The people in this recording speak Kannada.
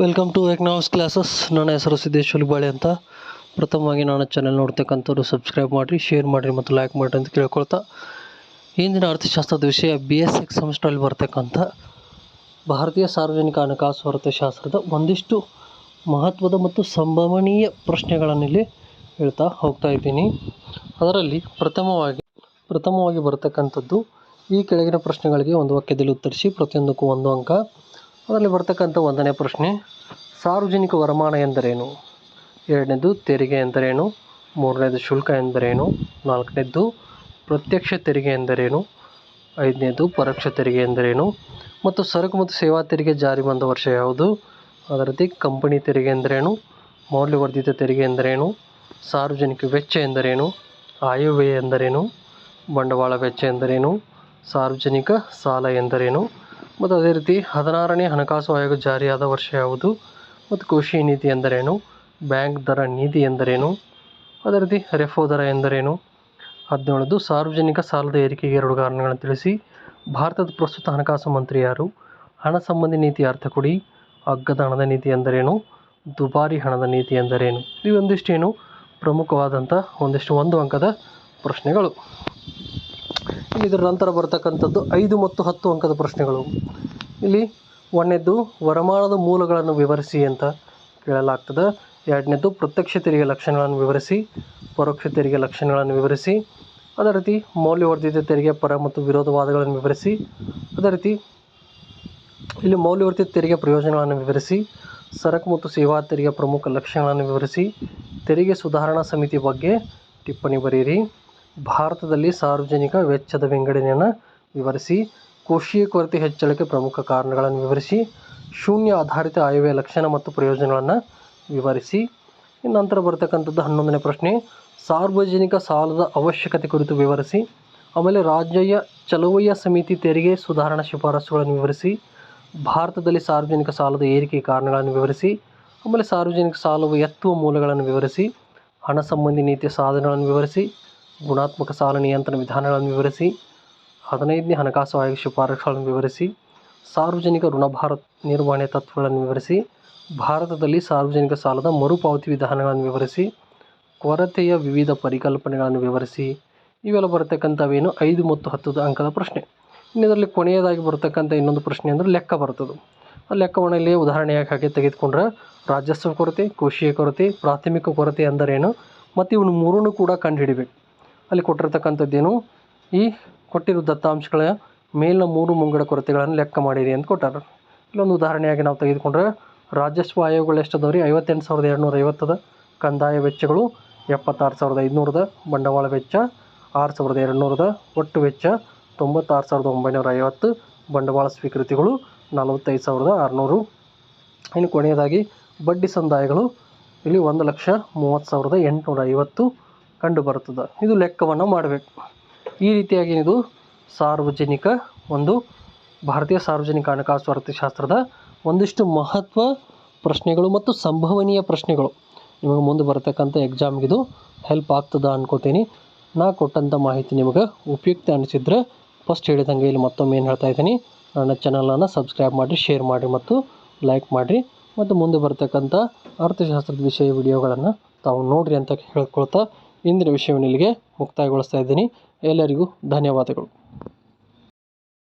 ವೆಲ್ಕಮ್ ಟು ಎಕನಾಮಿಕ್ಸ್ ಕ್ಲಾಸಸ್ ನನ್ನ ಹೆಸರು ಸಿದ್ದೇಶ್ ಹುಲಿಬಾಳೆ ಅಂತ. ಪ್ರಥಮವಾಗಿ ನಾನು ಚಾನೆಲ್ ನೋಡ್ತಕ್ಕಂಥವ್ರು ಸಬ್ಸ್ಕ್ರೈಬ್ ಮಾಡಿರಿ ಶೇರ್ ಮಾಡಿರಿ ಮತ್ತು ಲೈಕ್ ಮಾಡಿರಿ ಅಂತ ಕೇಳ್ಕೊಳ್ತಾ. ಇಂದಿನ ಅರ್ಥಶಾಸ್ತ್ರದ ವಿಷಯ ಬಿ ಎಸ್ ಎಕ್ಸ್ ಸೆಮಿಸ್ಟ್ರಲ್ಲಿ ಬರ್ತಕ್ಕಂಥ ಭಾರತೀಯ ಸಾರ್ವಜನಿಕ ಹಣಕಾಸು ಅರ್ಥಶಾಸ್ತ್ರದ ಒಂದಿಷ್ಟು ಮಹತ್ವದ ಮತ್ತು ಸಂಭವನೀಯ ಪ್ರಶ್ನೆಗಳನ್ನು ಇಲ್ಲಿ ಹೇಳ್ತಾ ಹೋಗ್ತಾ ಇದ್ದೀನಿ. ಅದರಲ್ಲಿ ಪ್ರಥಮವಾಗಿ ಪ್ರಥಮವಾಗಿ ಬರ್ತಕ್ಕಂಥದ್ದು ಈ ಕೆಳಗಿನ ಪ್ರಶ್ನೆಗಳಿಗೆ ಒಂದು ವಾಕ್ಯದಲ್ಲಿ ಉತ್ತರಿಸಿ, ಪ್ರತಿಯೊಂದಕ್ಕೂ ಒಂದು ಅಂಕ. ಅದರಲ್ಲಿ ಬರ್ತಕ್ಕಂಥ ಒಂದನೇ ಪ್ರಶ್ನೆ, ಸಾರ್ವಜನಿಕ ವರಮಾನ ಎಂದರೇನು? ಎರಡನೇದು ತೆರಿಗೆ ಎಂದರೇನು? ಮೂರನೇದು ಶುಲ್ಕ ಎಂದರೇನು? ನಾಲ್ಕನೇದು ಪ್ರತ್ಯಕ್ಷ ತೆರಿಗೆ ಎಂದರೇನು? ಐದನೇದು ಪರೋಕ್ಷ ತೆರಿಗೆ ಎಂದರೇನು? ಮತ್ತು ಸರಕು ಮತ್ತು ಸೇವಾ ತೆರಿಗೆ ಜಾರಿ ಬಂದ ವರ್ಷ ಯಾವುದು? ಅದೇ ರೀತಿ ಕಂಪನಿ ತೆರಿಗೆ ಎಂದರೇನು? ಮೌಲ್ಯವರ್ಧಿತ ತೆರಿಗೆ ಎಂದರೇನು? ಸಾರ್ವಜನಿಕ ವೆಚ್ಚ ಎಂದರೇನು? ಆಯವ್ಯಯ ಎಂದರೇನು? ಬಂಡವಾಳ ವೆಚ್ಚ ಎಂದರೇನು? ಸಾರ್ವಜನಿಕ ಸಾಲ ಎಂದರೇನು? ಮತ್ತು ಅದೇ ರೀತಿ ಹದಿನಾರನೇ ಹಣಕಾಸು ಆಯೋಗ ಜಾರಿಯಾದ ವರ್ಷ ಯಾವುದು ಮತ್ತು ಕೃಷಿ ನೀತಿ ಎಂದರೇನು, ಬ್ಯಾಂಕ್ ದರ ನೀತಿ ಎಂದರೇನು, ಅದೇ ರೀತಿ ರೆಫೋ ದರ ಎಂದರೇನು ಹದಿನೇಳದು ಸಾರ್ವಜನಿಕ ಸಾಲದ ಏರಿಕೆಗೆ ಎರಡು ಕಾರಣಗಳನ್ನು ತಿಳಿಸಿ. ಭಾರತದ ಪ್ರಸ್ತುತ ಹಣಕಾಸು ಮಂತ್ರಿ ಯಾರು? ಹಣ ಸಂಬಂಧಿ ನೀತಿ ಅರ್ಥ ಕೊಡಿ. ಅಗ್ಗದ ಹಣದ ನೀತಿ ಎಂದರೇನು? ದುಬಾರಿ ಹಣದ ನೀತಿ ಎಂದರೇನು? ಇವೊಂದಿಷ್ಟೇನು ಪ್ರಮುಖವಾದಂಥ ಒಂದಿಷ್ಟು ಒಂದು ಅಂಕದ ಪ್ರಶ್ನೆಗಳು. ಇದರ ನಂತರ ಬರತಕ್ಕಂಥದ್ದು ಐದು ಮತ್ತು ಹತ್ತು ಅಂಕದ ಪ್ರಶ್ನೆಗಳು. ಇಲ್ಲಿ ಒಂದನೇದ್ದು ವರಮಾನದ ಮೂಲಗಳನ್ನು ವಿವರಿಸಿ ಅಂತ ಕೇಳಲಾಗ್ತದೆ. ಎರಡನೇದ್ದು ಪ್ರತ್ಯಕ್ಷ ತೆರಿಗೆ ಲಕ್ಷಣಗಳನ್ನು ವಿವರಿಸಿ, ಪರೋಕ್ಷ ತೆರಿಗೆ ಲಕ್ಷಣಗಳನ್ನು ವಿವರಿಸಿ, ಅದೇ ರೀತಿ ಮೌಲ್ಯವರ್ಧಿತ ತೆರಿಗೆ, ಪರ ಮತ್ತು ವಿರೋಧವಾದಗಳನ್ನು ವಿವರಿಸಿ, ಅದೇ ರೀತಿ ಇಲ್ಲಿ ಮೌಲ್ಯವರ್ಧಿತ ತೆರಿಗೆ ಪ್ರಯೋಜನಗಳನ್ನು ವಿವರಿಸಿ, ಸರಕು ಮತ್ತು ಸೇವಾ ತೆರಿಗೆ ಪ್ರಮುಖ ಲಕ್ಷಣಗಳನ್ನು ವಿವರಿಸಿ, ತೆರಿಗೆ ಸುಧಾರಣಾ ಸಮಿತಿ ಬಗ್ಗೆ ಟಿಪ್ಪಣಿ ಬರೆಯಿರಿ. ಭಾರತದಲ್ಲಿ ಸಾರ್ವಜನಿಕ ವೆಚ್ಚದ ವಿಂಗಡಣೆಯನ್ನು ವಿವರಿಸಿ, ಕೋಶೀಯ ಕೊರತೆ ಹೆಚ್ಚಳಕ್ಕೆ ಪ್ರಮುಖ ಕಾರಣಗಳನ್ನು ವಿವರಿಸಿ, ಶೂನ್ಯ ಆಧಾರಿತ ಆಯವ್ಯಯ ಲಕ್ಷಣ ಮತ್ತು ಪ್ರಯೋಜನಗಳನ್ನು ವಿವರಿಸಿ. ನಂತರ ಬರತಕ್ಕಂಥದ್ದು ಹನ್ನೊಂದನೇ ಪ್ರಶ್ನೆ. ಸಾರ್ವಜನಿಕ ಸಾಲದ ಅವಶ್ಯಕತೆ ಕುರಿತು ವಿವರಿಸಿ. ಆಮೇಲೆ ರಾಜ್ಯ ಚಲುವಯ್ಯ ಸಮಿತಿ ತೆರಿಗೆ ಸುಧಾರಣಾ ಶಿಫಾರಸುಗಳನ್ನು ವಿವರಿಸಿ. ಭಾರತದಲ್ಲಿ ಸಾರ್ವಜನಿಕ ಸಾಲದ ಏರಿಕೆ ಕಾರಣಗಳನ್ನು ವಿವರಿಸಿ. ಆಮೇಲೆ ಸಾರ್ವಜನಿಕ ಸಾಲವು ಎತ್ತುವ ಮೂಲಗಳನ್ನು ವಿವರಿಸಿ. ಹಣ ಸಂಬಂಧಿ ನೀತಿಯ ಸಾಧನಗಳನ್ನು ವಿವರಿಸಿ. ಗುಣಾತ್ಮಕ ಸಾಲ ನಿಯಂತ್ರಣ ವಿಧಾನಗಳನ್ನು ವಿವರಿಸಿ, ಹದಿನೈದನೇ ಹಣಕಾಸು ಆಯೋಗ ಶಿಫಾರಸುಗಳನ್ನು ವಿವರಿಸಿ, ಸಾರ್ವಜನಿಕ ಋಣಭಾರ ನಿರ್ವಹಣೆ ತತ್ವಗಳನ್ನು ವಿವರಿಸಿ, ಭಾರತದಲ್ಲಿ ಸಾರ್ವಜನಿಕ ಸಾಲದ ಮರುಪಾವತಿ ವಿಧಾನಗಳನ್ನು ವಿವರಿಸಿ, ಕೊರತೆಯ ವಿವಿಧ ಪರಿಕಲ್ಪನೆಗಳನ್ನು ವಿವರಿಸಿ, ಇವೆಲ್ಲ ಬರತಕ್ಕಂಥವೇನು? ಐದು ಮತ್ತು ಹತ್ತು ಅಂಕದ ಪ್ರಶ್ನೆ. ಇನ್ನು ಇದರಲ್ಲಿ ಕೊನೆಯದಾಗಿ ಬರತಕ್ಕಂಥ ಇನ್ನೊಂದು ಪ್ರಶ್ನೆ ಅಂದರೆ ಲೆಕ್ಕ ಬರ್ತದೆ. ಆ ಲೆಕ್ಕವನ್ನು ಇಲ್ಲಿ ಉದಾಹರಣೆಯಾಗಿ ಹಾಗೆ ತೆಗೆದುಕೊಂಡ್ರೆ ರಾಜಸ್ವ ಕೊರತೆ ಕೃಷಿಯ ಕೊರತೆ, ಪ್ರಾಥಮಿಕ ಕೊರತೆ ಅಂದರೇನು? ಮತ್ತು ಇವನು ಮೂರನ್ನು ಕೂಡ ಕಂಡುಹಿಡಿಬೇಕು. ಅಲ್ಲಿ ಕೊಟ್ಟಿರ್ತಕ್ಕಂಥದ್ದೇನು? ಈ ಕೊಟ್ಟಿರೋ ದತ್ತಾಂಶಗಳ ಮೇಲಿನ ಮೂರು ಮುಂಗಡ ಕೊರತೆಗಳನ್ನು ಲೆಕ್ಕ ಮಾಡಿರಿ ಅಂತ ಕೊಟ್ಟಾರ. ಇಲ್ಲೊಂದು ಉದಾಹರಣೆಯಾಗಿ ನಾವು ತೆಗೆದುಕೊಂಡ್ರೆ, ರಾಜಸ್ವ ಆಯೋಗಗಳು ಎಷ್ಟದವ ರೀ ಐವತ್ತೆಂಟು ಸಾವಿರದ ಎರಡುನೂರ ಐವತ್ತದ ಕಂದಾಯ ವೆಚ್ಚಗಳು, ಎಪ್ಪತ್ತಾರು ಸಾವಿರದ ಐದುನೂರದ ಬಂಡವಾಳ ವೆಚ್ಚ, ಆರು ಸಾವಿರದ ಎರಡುನೂರದ ಒಟ್ಟು ವೆಚ್ಚ, ತೊಂಬತ್ತಾರು ಸಾವಿರದ ಒಂಬೈನೂರ ಐವತ್ತು ಬಂಡವಾಳ ಸ್ವೀಕೃತಿಗಳು, ನಲವತ್ತೈದು ಸಾವಿರದ ಆರುನೂರು. ಇನ್ನು ಕೊನೆಯದಾಗಿ ಬಡ್ಡಿ ಸಂದಾಯಗಳು, ಇಲ್ಲಿ ಒಂದು ಲಕ್ಷ ಮೂವತ್ತು ಸಾವಿರದ ಎಂಟುನೂರ ಐವತ್ತು. ಕಂಡು ಬರುತ್ತದೆ ಇದು ಲೆಕ್ಕವನ್ನು ಮಾಡಬೇಕು. ಈ ರೀತಿಯಾಗಿ ಇದು ಸಾರ್ವಜನಿಕ ಒಂದು ಭಾರತೀಯ ಸಾರ್ವಜನಿಕ ಹಣಕಾಸು ಅರ್ಥಶಾಸ್ತ್ರದ ಒಂದಿಷ್ಟು ಮಹತ್ವ ಪ್ರಶ್ನೆಗಳು ಮತ್ತು ಸಂಭವನೀಯ ಪ್ರಶ್ನೆಗಳು. ನಿಮಗೆ ಮುಂದೆ ಬರತಕ್ಕಂಥ ಎಕ್ಸಾಮ್ಗೆ ಇದು ಹೆಲ್ಪ್ ಆಗ್ತದ ಅನ್ಕೋತೀನಿ. ನಾ ಕೊಟ್ಟಂಥ ಮಾಹಿತಿ ನಿಮಗೆ ಉಪಯುಕ್ತ ಅನಿಸಿದ್ರೆ ಫಸ್ಟ್ ಹೇಳಿದಂಗೆ ಇಲ್ಲಿ ಮತ್ತೊಮ್ಮೆ ಏನು ಹೇಳ್ತಾ ಇದ್ದೀನಿ. ನನ್ನ ಚಾನಲನ್ನು ಸಬ್ಸ್ಕ್ರೈಬ್ ಮಾಡಿ ಶೇರ್ ಮಾಡಿ ಮತ್ತು ಲೈಕ್ ಮಾಡಿರಿ. ಮತ್ತು ಮುಂದೆ ಬರ್ತಕ್ಕಂಥ ಅರ್ಥಶಾಸ್ತ್ರದ ವಿಷಯ ವಿಡಿಯೋಗಳನ್ನು ತಾವು ನೋಡಿರಿ ಅಂತ ಹೇಳ್ಕೊಳ್ತಾ ಇಂದಿನ ವಿಷಯವನ್ನು ಇಲ್ಲಿಗೆ ಮುಕ್ತಾಯಗೊಳಿಸ್ತಾ ಇದ್ದೀನಿ. ಎಲ್ಲರಿಗೂ ಧನ್ಯವಾದಗಳು.